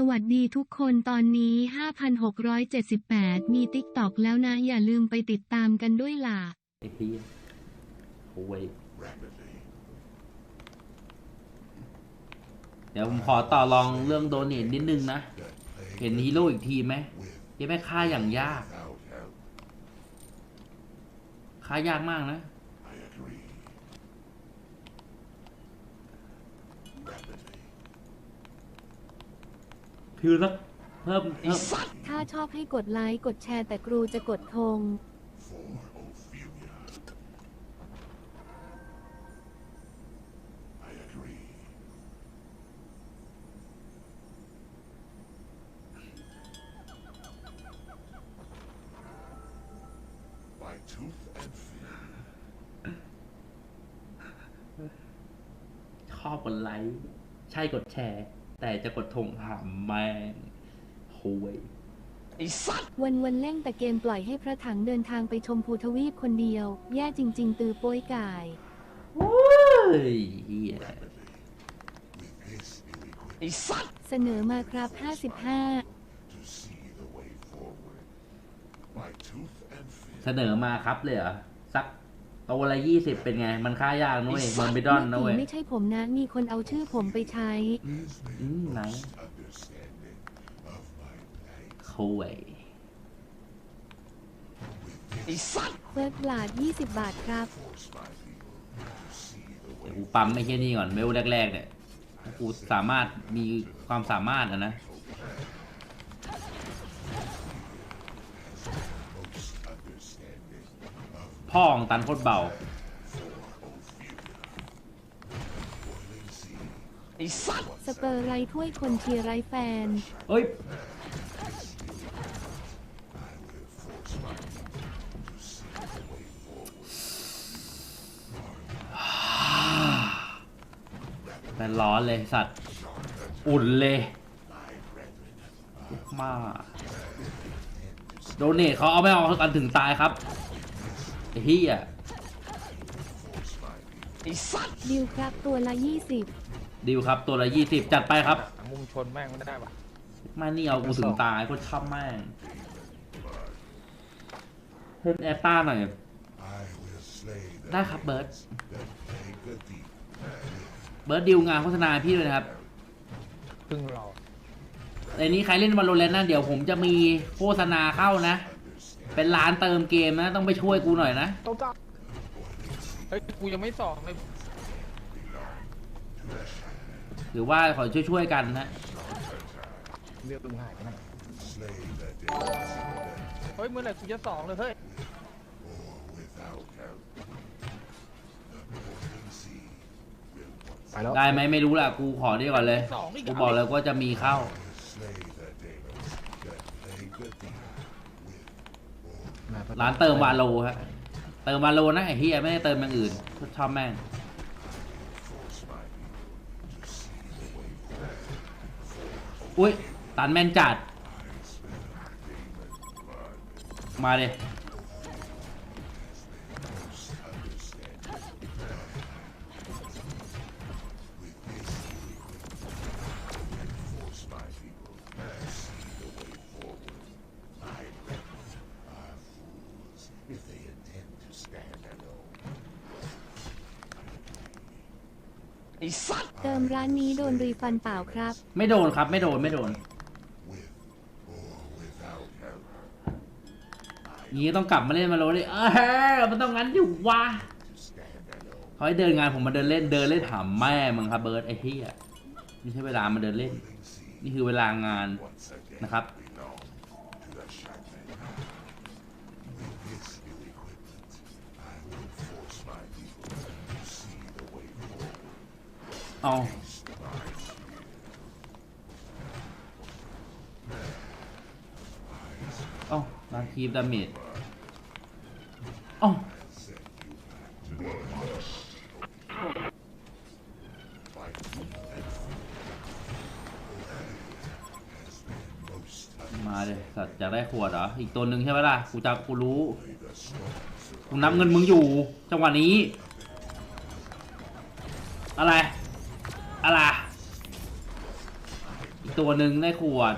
สวัสดีทุกคนตอนนี้ 5,678 มีติ๊กตอกแล้วนะ อย่าลืมไปติดตามกันด้วยล่ะ ไอ้พี่โอ้ยเดี๋ยวผมขอต่อรองเรื่องโดเนทนิดนึงนะ เห็นฮีโร่อีกทีไหมยังไม่ค่าอย่างยาก ค่ายากมากนะ คือสักเพิ่มเพิ่มถ้าชอบให้กดไลค์กดแชร์แต่ครูจะกดธง by tooth and fear. ชอบกดไลค์ ใช่กดแชร์ แต่จะกดธงถามแม่งโหยวันวันๆเล่งแต่เกมปล่อยให้พระถังเดินทางไปชมภูทวีปคนเดียว แย่จริง ๆ ตือโป้ยกายโอ้ยเหี้ย With this ill-equipped เสนอมาครับ 55 to see the way forward. By tooth and fear. เสนอมาครับเลยเหรอสัก ตัวละยี่สิบเป็นไง มันค่ายากนะเว้ยมันไปดอนนะเว้ยไม่ใช่ผมนะ มีคนเอาชื่อผมไปใช้ Is อืมไหน understanding of my plight. โคุยเฟิร์สบลาด20บาทครับ Force my people to see the เดี๋ยว way กูปั๊มไม่แค่นี้ก่อนเวลแรกๆเนี่ย กูสามารถมีความสามารถอะนะ พ่อของตันโคตรเบา boiling sea. สเปอร์ไรถ้วยคนเชียร์ไรแฟน เอ้ย Force my people to see the way forward. แต่ร้อนเลยสัตว์ อุ่นเลยมากโดเนทเขาเอาไม่เอากันถึงตายครับ ไอ้เหี้ยดิวครับตัวละ20ดิวครับ ตัวละยี่สิบจัดไปครับ มุมชนแม่งไม่ได้ปะมานี่เอากูถึงตายโคตรชอบแม่งเพิ่มแอตต้าหน่อย I will slay the ได้ครับเบิร์ต that plague the deep. เบิร์ดดิวงานโฆษณาให้พี่ด้วยนะครับพึ่งรอในนี้ใครเล่นวาโลแรนต์นะเดี๋ยวผมจะมีโฆษณาเข้านะ เป็นร้านเติมเกมนะ ต้องไปช่วยกูหน่อยนะ ต้องจ้าเฮ้ยกูยังไม่สองเลยหรือว่าขอช่วยๆกันนะ เรียกมึงหายไปไหน Slay the dead เฮ้ยเมื่อไหร่กูจะสองเลยเฮ้ย without help. The boiling sea will once ไปแล้วได้ไหมไม่รู้ล่ะ กูขอดีก่อนเลย สองอีกกูบอกเลยว่าจะมีเข้า ร้านเติมวาโลฮะเติมวาโลนะไอ้เฮียไม่ได้เติมอย่างอื่นชอบแม่ง Force my people to see the way forward. อุ้ยตันแม่นจัด มาเลยานนี้โดนรีฟันเปล่าครับ ไม่โดนครับ ไม่โดนไม่โดนงี้ต้องกลับมาเล่นมาโลดิเออมันต้องงั้นอยู่วะเขาให้เดินงานผมมาเดินเล่นเดินเล่นถามแม่มึงครับเบิร์ดไอ้เฮียนี่ใช่เวลามาเดินเล่น นี่คือเวลางานนะครับ belong to the เอาคีบดาเมจอ้มาเลยสัตว์อยากได้ขวดเหรอ อีกตัวหนึ่งใช่ไหมล่ะ กูจะกูรู้ กูนับเงินมึงอยู่ จังหวะนี้ อะไร อะไร อีกตัวหนึ่งได้ขวด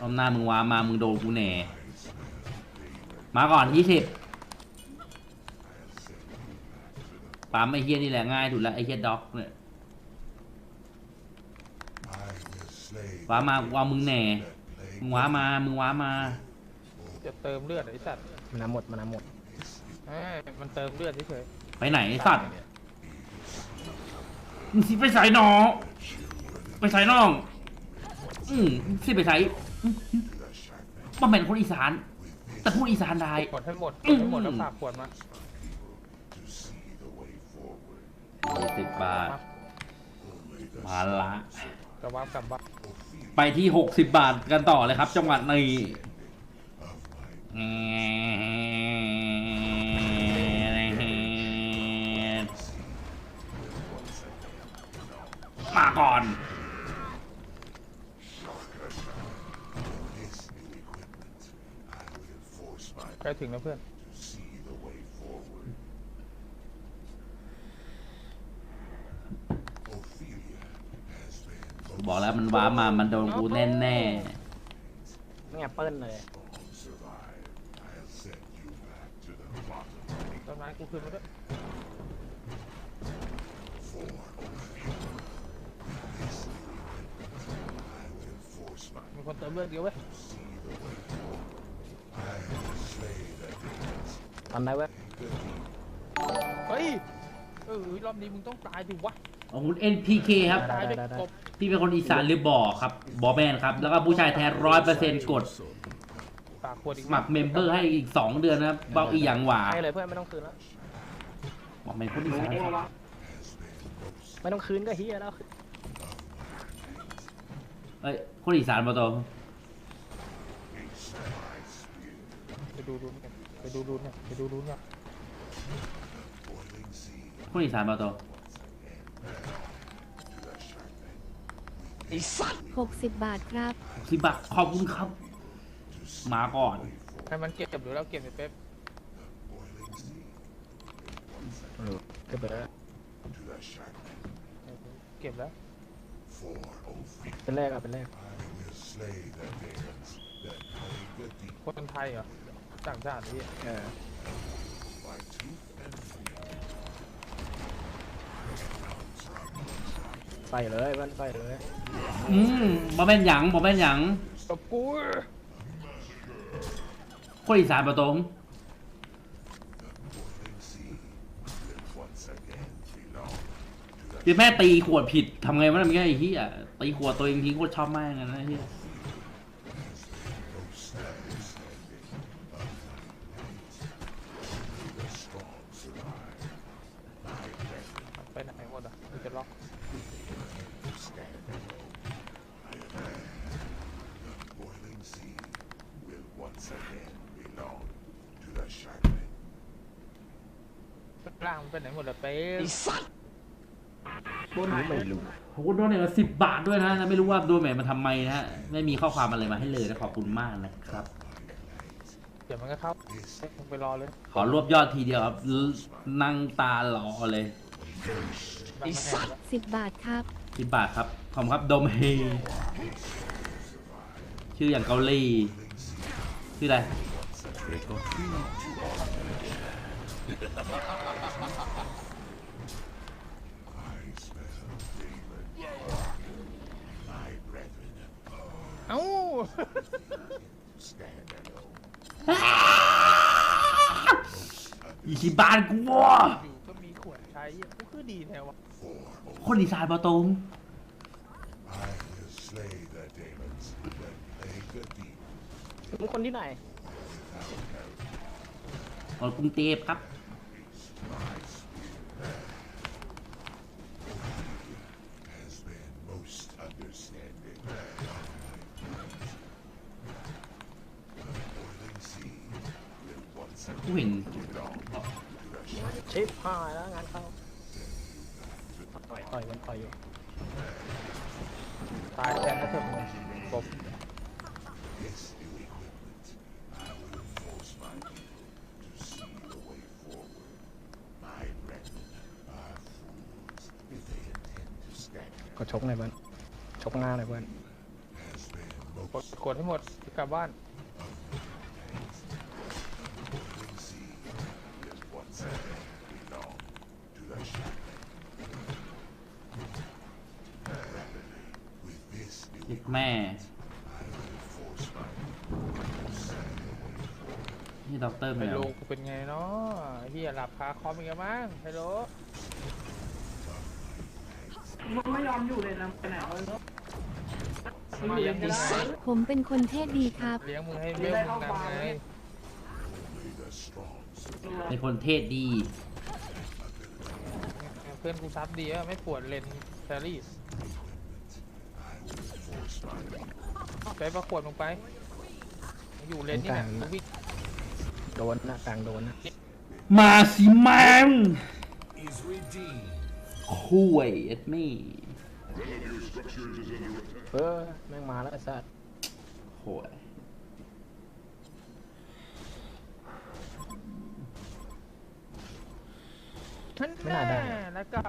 รอบหน้ามึงว้ามา มึงโดนกูแหน่ มาก่อนยี่สิบปั๊มไอ้เฮียนี่แหละง่ายสุดละไอ้เฮียด็อกเนี่ย I will slay ว้ามากูเอามึงแหน่ that plague มึงว้ามา มึงว้ามา จะเติมเลือดไอ้สัตว์มันน้ำหมดมันน้ำหมดเอ้ยมันเติมเลือดเฉยไปไหนไอ้สัตว์มึงสิไปใส่หนอ ไปใส่น้อง อืมสิไปใส่ บ่แม่นคนอีสาน แต่พูดอีสานได้ๆกดให้หมดกดให้หมดแล้วฝากขวดมา to see the way forward. สิบบาท มาละกระวับกลับบ้านไปที่หกสิบบาทกันต่อเลยครับ จังหวัดนี้มาก่อน This new equipment, I will force my ใกล้ถึงแล้วเพื่อน to see the way forward. Ophelia has been บอกแล้วมันว้ามา มันโดนกูแน่แน่ไม่งั้นเปิ้ลเลย won't survive. I'll send you back to the bottom ต้นไม้กูขึ้นมาด้วย for Ophelia. This new equipment, I will force my มีคนเติมเลือดเดียวเว้ย ทำได้เว้ยเฮ้ยเออรอบนี้มึงต้องตายดิวะๆของคุณ NPK ครับ ตายด้วยกบพี่เป็นคนอีสานหรือบ่อครับบอแมนครับ แล้วก็ผู้ชายแท้ร้อยเปอร์เซ็นต์กดฝากขวดอีกสมัครเมมเบอร์ให้อีกสองเดือนนะครับเบาอีหยังหว่าให้เลยเพื่อนไม่ต้องคืนแล้วบอกเป็นคนอีสานครับไม่ต้องคืนก็เฮียแล้วเอ้ยคนอีสานมาตัวไปดูรุนกัน ไปดูรุนกันไปดูรุนกัน Boiling sea คนอีสานมาตัว60บาทครับ สิบบาทขอบคุณครับ มาก่อนให้มันเก็บหรือเราเก็บไปเป๊ปก็ไปแล้ว to the sharkman. เก็บแล้ว For Ophelia, เป็นแรกอะเป็นแรก I will slay the demons that plague the deep คนไทยเหรอ ต่างชาตินี่เออ by tooth and nail. ใส่เลยเพื่อนใส่เลยอืมบอแม่นหยังบอแม่นหยังตบกูคนอีสานมาตรง Boiling sea will once again belong to the คือแม่ตีขวดผิดทำไงวะเนี่ยเมื่อกี้ไอ้เหี้ยตีขวดตัวเองทิ้งโคตรชอบมากเลยนะไอ้เหี้ย most understanding of the strong survive. My brethren ไปไหนหมดอะกูจะล็อก stand alone. The boiling sea will once again belong to the sharkman. ล่างมันไปไหนหมดอะเป๊ป ไม่รู้ ขอบคุณโดนเนี่ยสิบบาทด้วยนะแล้วไม่รู้ว่าโดนแหมมาทำไมนะฮะไม่มีข้อความอะไรมาให้เลยนะขอบคุณมากนะครับ เดี๋ยวมันก็เข้ามึงไปรอเลยขอรวบยอดทีเดียวครับนั่งตารอเลยไอ้สัตว์10บาทครับ สิบบาทครับขอบคุณครับโดมเฮชื่ออย่างเกาหลีชื่ออะไร I smell demon. My brethren เอ้า stand alone. อีชิบานกูวะอยู่ก็มีขวดใช้อะกูคือดีแท้วะ For คนอีสานมาตรง I will slay the demons that plague the deep. มึงคนที่ไหนคนกรุงเทพครับ ชิปหายแล้วงานเข้าต่อยต่อยมันต่อยอยู่ตายแทนนะเถอะมึงกบ this new equipment, I will force my people to see the way forward. My brethren are fools if they standing กดชกหน่อยเพื่อนชกหน้าหน่อยเพื่อน has been กดกดให้หมดจะกลับบ้าน this new เด็กแม่ force my นี่ด็อกเตอร์แมไฮวโลกูเป็นไงเนาะเฮียหลับคาคอมอีกแล้วมั้งไฮโลมันไม่ยอมอยู่เลยนะไปไหนวะมาเลี้ยงมึงไงผมเป็นคนเทศดีครับ เลี้ยงมึงให้เวลมึงนำไง only the strong survive. เป็นคนเทศดี เพื่อนกูซับดีอะไม่ปวดเลนแครี่ Force my ไปประกวดลงไป อยู่เลนนี่แหละกูวิ่งโดนนะกลางโดนนะมาสิมัง is redeemed. คุยเอ็ดมี่เออแม่งมาแล้วไอ้สัสโหยนั่นแน่แล้วก็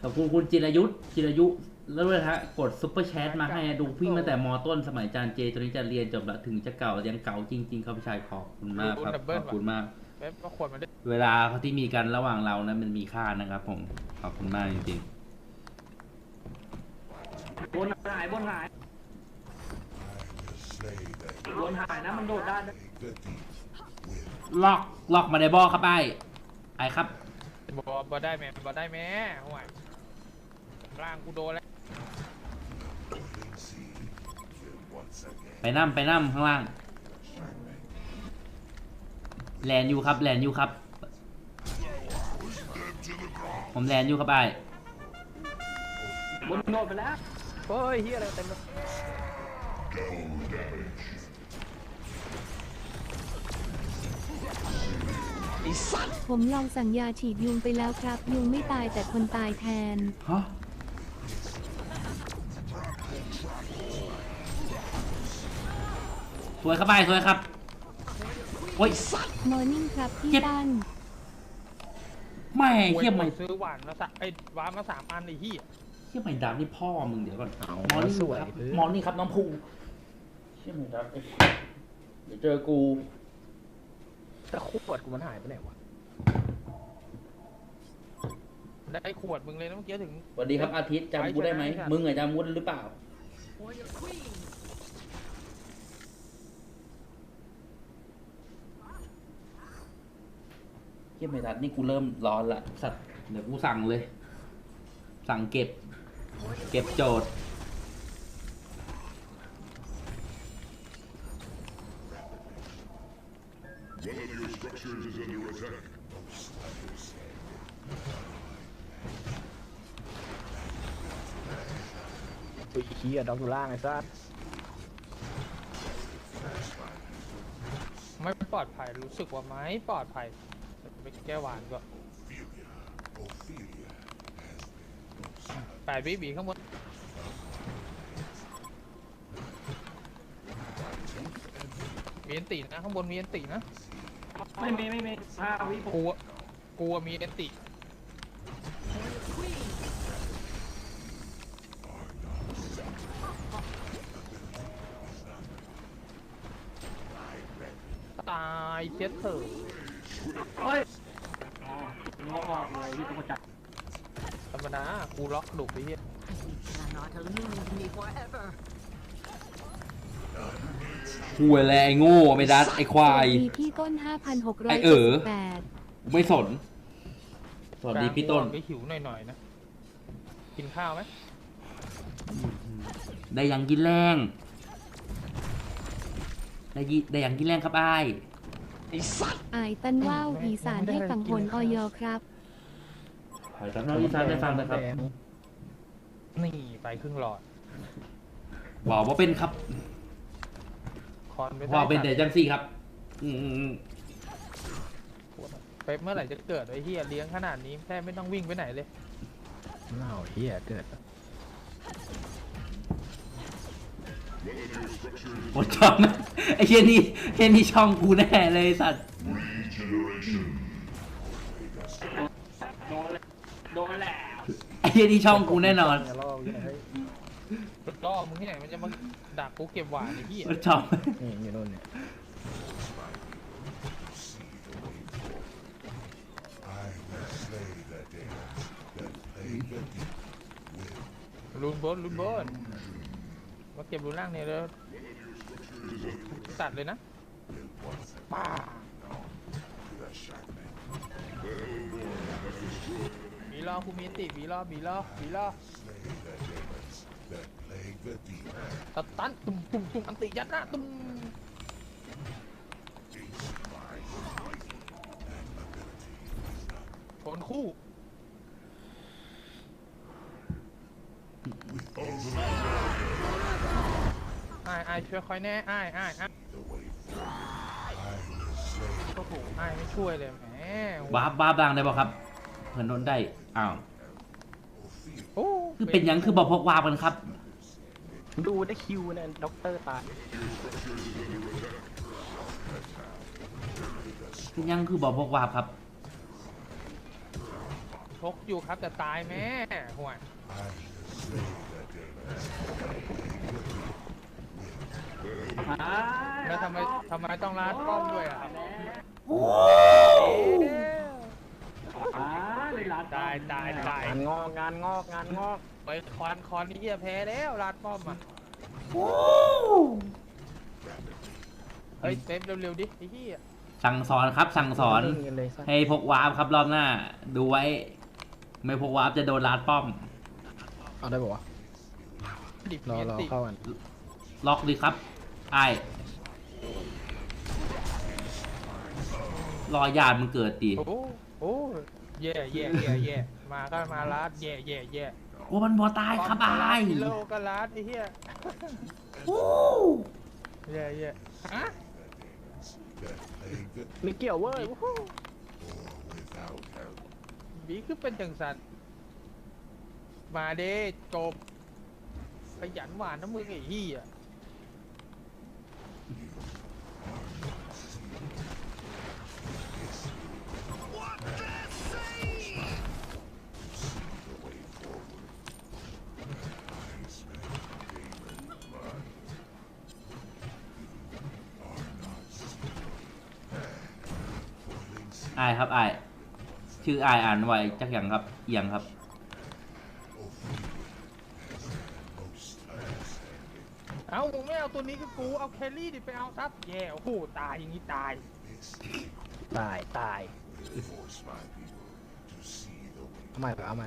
ขอบคุณคุณจิรายุทธจิรายุ แล้วด้วยฮะกดซุปเปอร์แชทมาให้ดูพี่มาแต่มอต้นสมัยจานเจตอนนี้จะเรียนจบแล้วถึงจะเก่ายังเก่าจริง ๆ ครับพี่ชายขอบคุณมากครับขอบคุณมากไปประกวดมาได้เวลาที่มีกันระหว่างเรานะมันมีค่านะครับผมขอบคุณมากจริงบนหายบนหาย I will slay the บนหายนะมันโดดได้นะ the thief with ๆล็อกล็อกมาในบอครับไอ้ไอ้ครับบอบอได้แม่บอได้แม่ห่วยร่างกูโดนแล้ว open sea will once again ไปนั่มไปนั่มข้างล่าง แลนอยู่ครับ แลนอยู่ครับ ผมแลนอยู่ครับไอ้บนโดดไปแล้วเฮ้ยเฮียอะไรเต็มเลยผมลองสั่งยาฉีดยุงไปแล้วครับ ยุงไม่ตายแต่คนตายแทนฮะ สวยครับไอ้สวยครับ โอ้ยมอร์นิ่งครับพี่เจ็บตั้นแม่ห่วยเทียบกูไม่ซื้อหวานมาสะไอ้หวานมาสามอันไอ้เหี้ยเทียบไม่ดับนี่พ่อมึงเดี๋ยวก่อนเอามอร์นิ่งสวยครับเพื่อนมอร์นิ่งครับน้องภูเทียบไม่ดับไอ้เดี๋ยวเจอกูแต่ขวดกูมันหายไปไหนวะได้ไอ้ขวดมึงเลยนะเมื่อกี้ถึงสวัสดีครับอาทิตย์จำกูได้ไหมไปชนะมึงอะจำกูได้หรือเปล่า เยี่ยไม่ทันนี่กูเริ่มร้อนละสัตว์เดี๋ยวกูสั่งเลย สั่งเก็บ เก็บโจทย์อุ้ยเฮียด็อกอยู่ล่างไอ้สัสไม่ปลอดภัยรู้สึกว่าไม่ปลอดภัย ไปแก้หวานก่อน Ophelia. Ophelia แปดบีบีข้างบนมีอันตินะข้างบนมีอันตินะไม่มีไม่มีห้าวิผมกูอะกูอะมีอันติตายเช็ดเถอะเฮ้ยอ๋อง อกออกเลยพี่ต้องจับธรรมดากูล็อกดุไปเฮีย cannot elude me forever. ห่วยแลไอ้โง่ไม่ดัดไอ้ควายมีพี่ต้น ไอ้เอ๋อ 5,678ไม่สน สวัสดีพี่ต้นก็หิวหน่อยๆนะ กินข้าวไหมได้ยังกินแรงได้ยิได้ยังกินแรงครับไอ้ายอายตันว่าวอีสานให้ฝั่งหนออยครับ ขอรับน้องอีสานได้ฟังนะครับ นี่ไปครึ่งหลอดบอกว่าเป็นครับคอนไปบอกเป็นได้แต่จังซี่ครับอืมอืมอืมไปเมื่อไหร่จะเกิดไอ้เฮียเลี้ยงขนาดนี้แทบไม่ต้องวิ่งไปไหนเลยเน่าเฮียเกิดหมดช่องไอ้เช่นนี่เช่นนี่ช่องกูแน่เลยไอ้สัตว์โดนเลยโดนแล้วไอ้ฮียนี่ช่องกูแน่นอนอย่าล่ออย่าให้ล่อมึงที่ไหนมันจะมาดักกูเก็บหวานไอ้เหี้ยชอบนี่อยู่นู่นเนี่ย I will slay the demons that plague the deep. รุนบนรุนบนมาเก็บรุนล่างเนี่ยแล้วตัดเลยนะป้า มีรอคูมินติมีรอมีรอมีรอตัดตันตุ้มตุ้มตุ้มอันติยัดนะตุ้มผนคู่ไอ้ไอ้ช่วยคอยแน่ไอ้ไอ้ไอ้โอ้โหไอ้ไม่ช่วยเลยแหมบ้าบ้าบางได้ป่ะครับ เพื่อนโดนได้อ้าวโอ้คือเป็นหยังคือบอกพกวาร์ปกันครับ ดูได้คิวนะด็อกเตอร์ตายเป็นหยังคือบอกพกวาร์ปครับ ชกอยู่ครับแต่ตายแม่ห่วยอ่าแล้วทำไมทำไมต้องลาดป้อมด้วยอะอ่าเลยลา ตายตายตายงานงอกงานงอกงานงอกไปคอนคอนนี่เหี้ยแพ้แล้วลาดป้อมอะเฮ้ยเซฟเร็วๆดิไอ้เหี้ยสั่งสอนครับ สั่งสอนเล่นกันเลยสักให้พกวาร์ปครับรอบหน้า ดูไว้ ไม่พกวาร์ปจะโดนลาดป้อมเอาได้ปะวะดิบรอเมียนรอติเข้ากันล็อกดีครับไอ้ายรอญาติมันเกิดตีโอ้โห โอ้แย่แย่แย่แย่มาก็มาลาดแย่แย่แย่โอ้มันบอตายครับไอ้ายกิโลก็ลาดไอ้เหี้ยโอ้แย่แย่ฮะ that plague the ไม่เกี่ยวเว้ย poor without help. บีคือเป็นจังสันมาเด้จบขยันหวานนะมึงไอ้เหี้ย ครับไอ้ายชื่อไอ้ายอ่านไว้จักอย่างครับเอียงครับเอ้ามึงไม่เอาตัวนี้กับกูเอาแครี่ดิไปเอาซับแย่โอ้โหตายอย่างนี้ตายตายตาย Force my people to see the way เอาใหม่เอาใหม่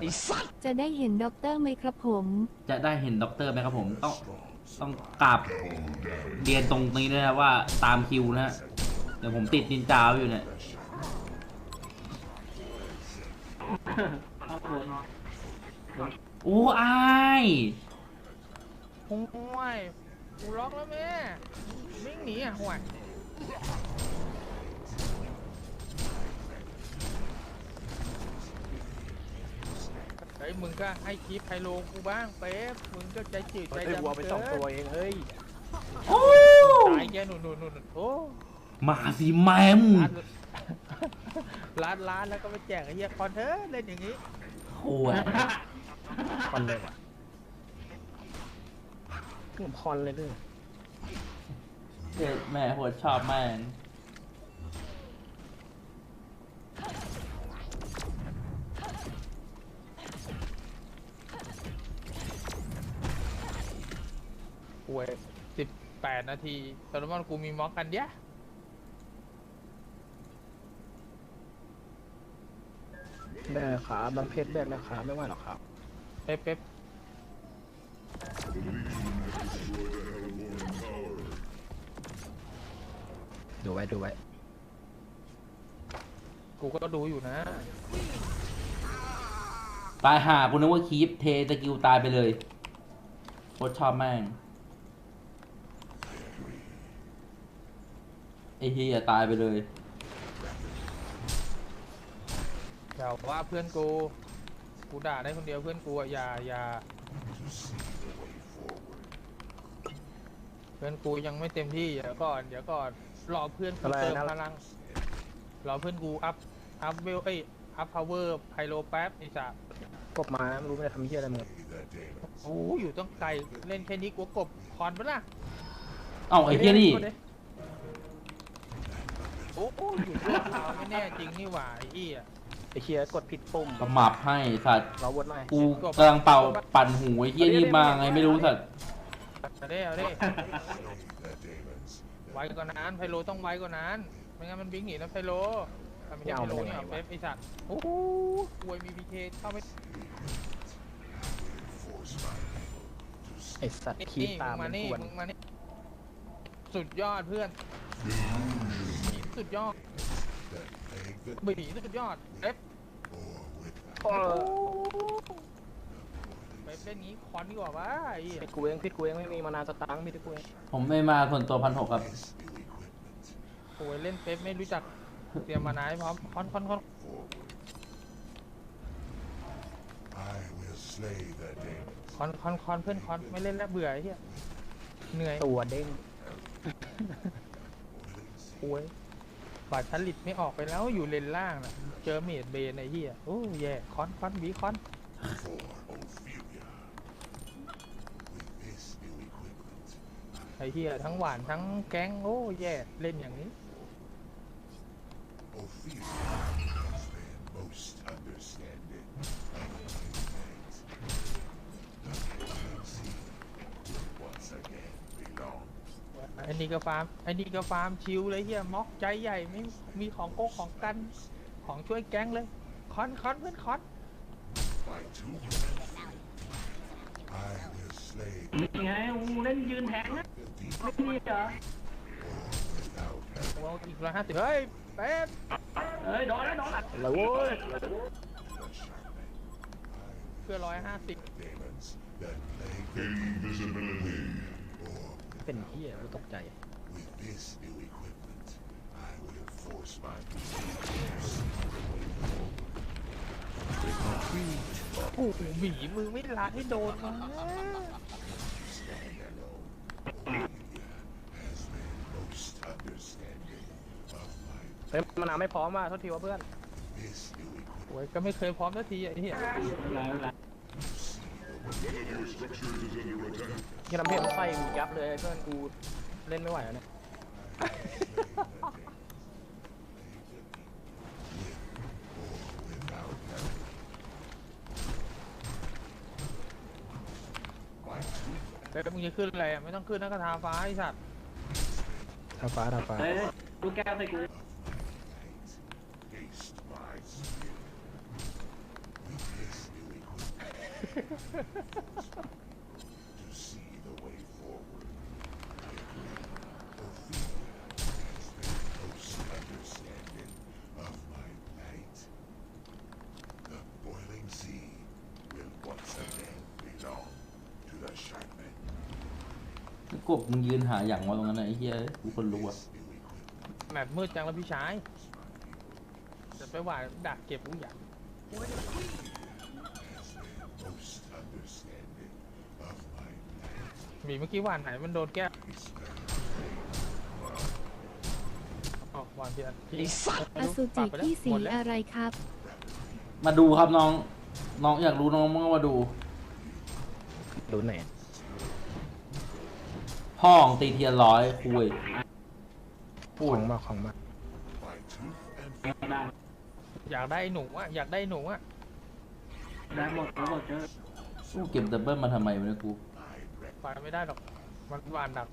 จะได้เห็นด็อกเตอร์ไหมครับผม จะได้เห็นด็อกเตอร์ไหมครับผมต้องต้องกราบเรียนตรงนี้ด้วยนะว่าตามคิวนะฮะเดี๋ยวผมติดนินจาไว้อยู่เนี่ย ครับผมโอ้ไอ้ายห่วยกูล็อกแล้วแม่วิ่งหนีอะห่วยเฮ้ยมึงก็ให้คลิปไฮโลกูบ้างเป๊ปมึงก็ใจจืดใจเฮ้ยดำวัวไปสองตัวเองเฮ้ยโอ้ตายแกหนุนหนุนหนุนโอ้มาสิแมม ร้านร้านร้านแล้วก็ไปแจกไอ้เหี้ยคอนเทอเล่นอย่างนี้โอ้ยคอนเลยว่ะขึ้นคอนเลยด้วยเจ็ดแม่โหดชอบแม่งป่วยสิบแปดนาทีโซโลมอนกูมีม็อกกันเดียแบกขาบำเพ็ญแบกแล้วขาไม่ไหวหรอกครับเป๊ปเป๊ปดูไว้ดูไว้ กูก็ดูอยู่นะตายห่ากูนึกว่าคีปเทตะกิวตายไปเลยโคตรชอบแม่งไอ้เฮียตายไปเลย อย่าว่าเพื่อนกูกูด่าได้คนเดียวเพื่อนกูอะอย่าอย่าเพื่อนกูยังไม่เต็มที่เดี๋ยวก่อนเดี๋ยวก่อนรอเพื่อนกูอะไรเติมนะพลังรอเพื่อนกูอัพอัพเวลเอ้ยอัพอัพพาวเวอร์ไพโลแป๊บไอ้สัสกบมานะไม่รู้ไม่ได้ทำเหี้ยอะไรมึง The demons โอ้อยู่ต้องไกลเล่นแค่นี้กลัวกบคอนปะล่ะเอ้าไอ้เหี้ยนี่โอ้อยู่ตัวเราไม่แน่จริงนี่หว่าไอ้เหี้ย ไอ้เหี้ยกดผิดปุ่มกระหมับให้สัตว์เราวนหน่อยกูกำลังเป่าปั่นหูไอ้เหี้ยนี่มาไงไม่รู้สัตว์เอาด้เอาด้ the demons ไวกว่านั้นไพโลต้องไวกว่านั้นไม่งั้นมันวิ่งหนีนะไพโลถ้าไม่ใช่ไพโลนี่เอาเป๊ปไอ้สัตว์โอ้โหอวยมีพีเคเข้าไป force my people to ไอ้สัตว์นี่ขีดตามมึงมัมานนี่ควรมึงมานี่สุดยอดเพื่อนหนีสุดยอด ไม่หนีสุดยอดเป๊ป war with เป๊ปเล่นงี้คอนดีกว่าวะไอ้เหี้ยผิดกูเองผิดกูเองไม่มีมานานสตังค์ผิดกูเองผมไม่มาส่วนตัวพันหกครับโอ้ยเล่นเป๊ปไม่รู้จักเตรียมมานายพร้อมคอนคอนคอน คอนคอนคอนเพื่อนคอนไม่เล่นแล้วเบื่อไอ้เหี้ยเหนื่อยตัวเด้งโอ้ย บาดผลิตไม่ออกไปแล้วอยู่เลนล่างนะเจอเมดเบนไอ้เหี้ยโอ้แย่คอนคอนบีคอนไอ้เหี้ยทั้งหวานทั้งแก๊งโอ้แย่เล่นอย่างนี้ Ophelia understanding of my fate. The galaxy will once again belong ไอ้นี่ก็ฟาร์มไอ้นี่ก็ฟาร์มชิวเลยเฮียม็อกใจใหญ่ไม่มีของโก้ของกันของช่วยแก๊งเลยคอนคอนเพื่อนคอน by two. I will slay นี่ไงอูเล่นยืนแทงนะ the demons ไม่ดีเหรอ without โอ้อีกร้อยห้าสิบเฮ้ยเป๊ปเอ้ยโดนแล้วโดนแล้วแล้วโว้ย the shaman. เพื่อร้อยห้าสิบ Demons that plague the invisibility. Or เป็นเหี้ยกูตกใจ with this new equipment, I will force my โอ้โหหมีมือไม่ลาให้โดนมา stand alone. Ophelia has been most understanding of my เฮ้ยมานานไม่พร้อมว่ะโทษทีว่าเพื่อน this new equipment. โอ้ยก็ไม่เคยพร้อมสักทีไอ้เหี้ย ไม่เป็นไรไม่เป็นไร ที่ทำให้มันไส้กูยับเลยเพื่อนกูเล่นไม่ไหวแล้วเนี่ยเป๊ปมึงจะขึ้นอะไรอะไม่ต้องขึ้นนักกระทาฟ้าไอ้สัตว์ทาฟ้าทาฟ้า เฮ้ยดูแก้วใส่กู Haste my spirit. With this new equipment. to see the way forward. Ophelia has been most understanding of my plight. The boiling sea will once again belong to the shaman. กบมึงยืนหาอย่างวะตรงนั้นน่ะไอ้เหี้ยกูคนรู้อะ This new equipment แมปมืดจังแล้วพี่ชายจะไปหวานดักเก็บผู้ใหญ่ most plight. หมีเมื่อกี้หวานไหนมันโดนแก้วอ๋อหวานเพียนอสุจิที่สีอะไรครับ มาดูครับน้อง น้องอยากรู้น้องมึงก็มาดูดูไหนพ่อของตีเทียนร้อยคุยของมาของมา My tooth and ได้อยากได้หนูอะอยากได้หนูอะได้หมดได้หมดเจอกูเก็บดับเบิลมาทำไมวะเนี่ยกู ไปไม่ได้หรอก มันหวานดัก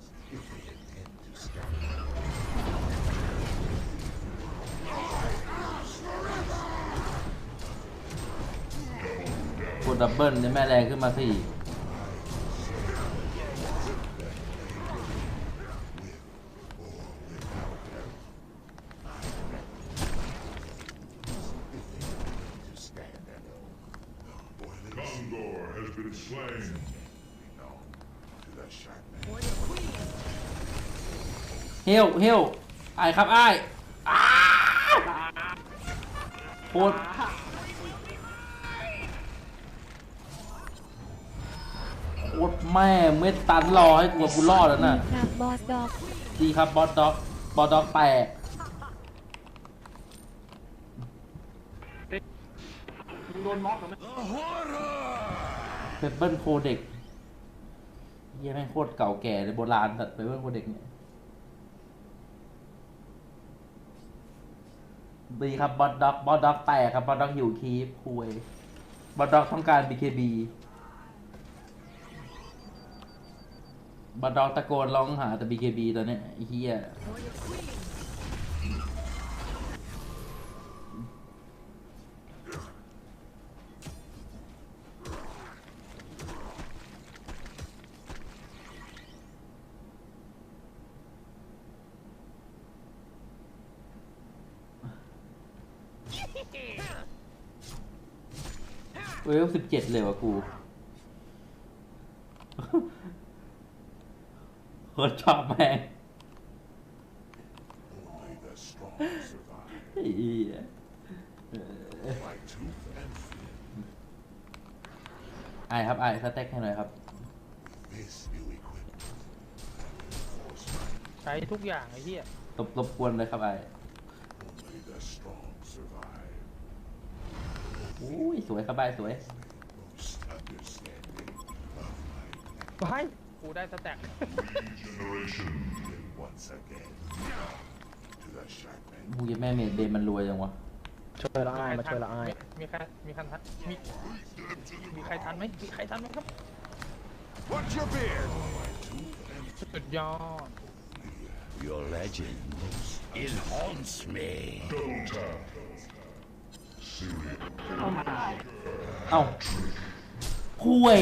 กดดับเบิลเนี่ยแม่แรงขึ้นมาสี่ to stand alone. The boiling Condor has been slain. Belong to the shaman. เฮลเฮลไอายครับไอายอ้าโคตรโคตรแม่เม็ดตันรอให้กูกับกูรอดแล้วน่ะครับบอสด็อกดีครับบอสด็อกบอสด็อกแตกโดนม็อกเหรอไหม The horror! เปเปิลโคเด็กเยี่ยแม่งโคตรเก่าแก่เลยโบราณสัตว์เปเปิลโคเด็กเนี่ย ดีครับบอสด็อกบอสด็อกแตกครับบอสด็อกอยู่คีฟคุยบอสด็อกต้องการ BKB บอสด็อกตะโกนร้องหาแต่ BKB ตอนเนี้ยเฮีย เวลสิบเจ็ดเลยว่ะกูโคตรชอบแม่ง Only the strong survive. ไอ้เหี้ย By tooth and fin. ไอายครับไอายสเต็กให้หน่อยครับ This new equipment will force my ใช้ทุกอย่างไอ้เหี้ยรบรบกวนเลยครับไอาย only the strong survive. อุ้ยสวยครับไอายสวย Most understanding of my ไปกูได้สแต็ก generation will once again to the sharpened มูยแม่เมดเดนมันรวยจังวะช่วยละอายมาช่วยละอายมีใครมีใครทันมีมีใครทันไหมมีใครทันไหมครับ What's your beard? สุดยอด Your legend it haunts me. เข้ามา เอ้าคุย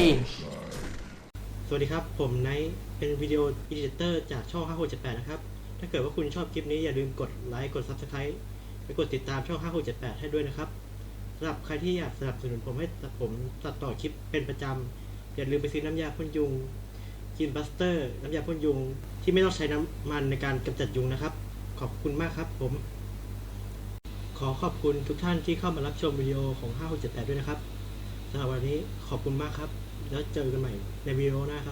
สวัสดีครับ ผมไนท์เป็นวิดีโออีดิเตอร์จากช่อง 5678 นะครับ ถ้าเกิดว่าคุณชอบคลิปนี้อย่าลืมกดไลค์กด Subscribe และกดติดตามช่อง 5678 ให้ด้วยนะครับสำหรับใครที่อยากสนับสนุนผมให้ผมตัดต่อคลิปเป็นประจำอย่าลืมไปซื้อน้ำยาพ่นยุงกินบัสเตอร์ น้ำยาพ่นยุง ที่ไม่ต้องใช้น้ำมันในการกำจัดยุงนะครับ ขอบคุณมากครับผม ขอขอบคุณทุกท่านที่เข้ามารับชมวิดีโอของ 5678 ด้วยนะครับสำหรับวันนี้ขอบคุณมากครับ แล้วเจอกันใหม่ในวิดีโอหน้าครับ